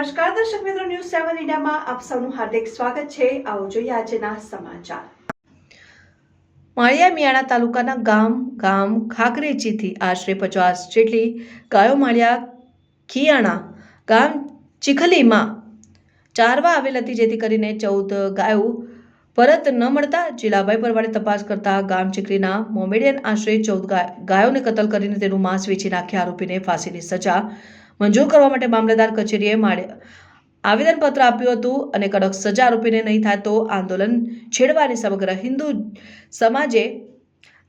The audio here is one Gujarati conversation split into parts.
વન ઇન્ડિયામાં આપ સૌનું હાર્દિક સ્વાગત છે. આવો જોઈએ આજના સમાચાર. માળિયા મિયાણા તાલુકાના ગામ ગામ ખાકરેચીથી આશરે પચાસ જેટલી ગાયો માળિયા ખિયાણા ગામ ચીખલીમાં ચારવા આવેલ હતી, જેથી કરીને ચૌદ ગાયો પરત ન મળતા જિલ્લાભાઈ પરવાડે તપાસ કરતા ગામ ચીખલીના મોમેડિયન આશરે ચૌદ ગાયોને કતલ કરીને તેનું માંસ વેચી નાખ્યા આરોપીને ફાંસીની સજા મંજૂર કરવા માટે મામલતદાર કચેરીએ આવેદનપત્ર આપ્યું હતું અને કડક સજા આરોપીને નહીં થાય તો આંદોલન છેડવાની સમગ્ર હિન્દુ સમાજે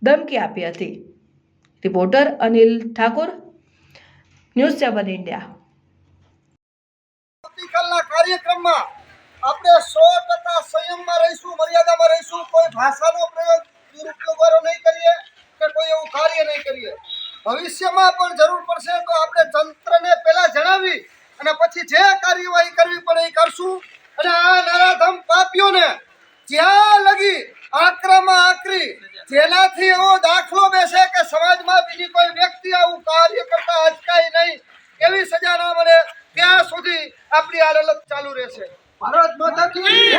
ધમકી આપી હતી. Reporter Anil Thakor, news seven India. આપણે સો ટકા સંયમમાં રહીશું, મર્યાદામાં રહીશું, કોઈ ભાષાનો પ્રયોગ દુરુપયોગવાળો નહીં કરીએ કે કોઈ એવું કાર્ય નહીં કરીએ. ભવિષ્યમાં પણ જરૂર પડશે તો આપણે તંત્રને અને પછી જે કાર્યવાહી કરવી પડે એ કરશું. અને આ નરાધમ પાપીઓને જ્યાં લગી આક્રમા આકરી જેનાથી એવો દાખલો બેસે કે સમાજમાં બીજી કોઈ વ્યક્તિ આવું કાર્ય કરતા અચકાય નહીં, એવી સજા ના મળે, ત્યાં સુધી આપણી આ લડત ચાલુ રહેશે. ભારત માતા કી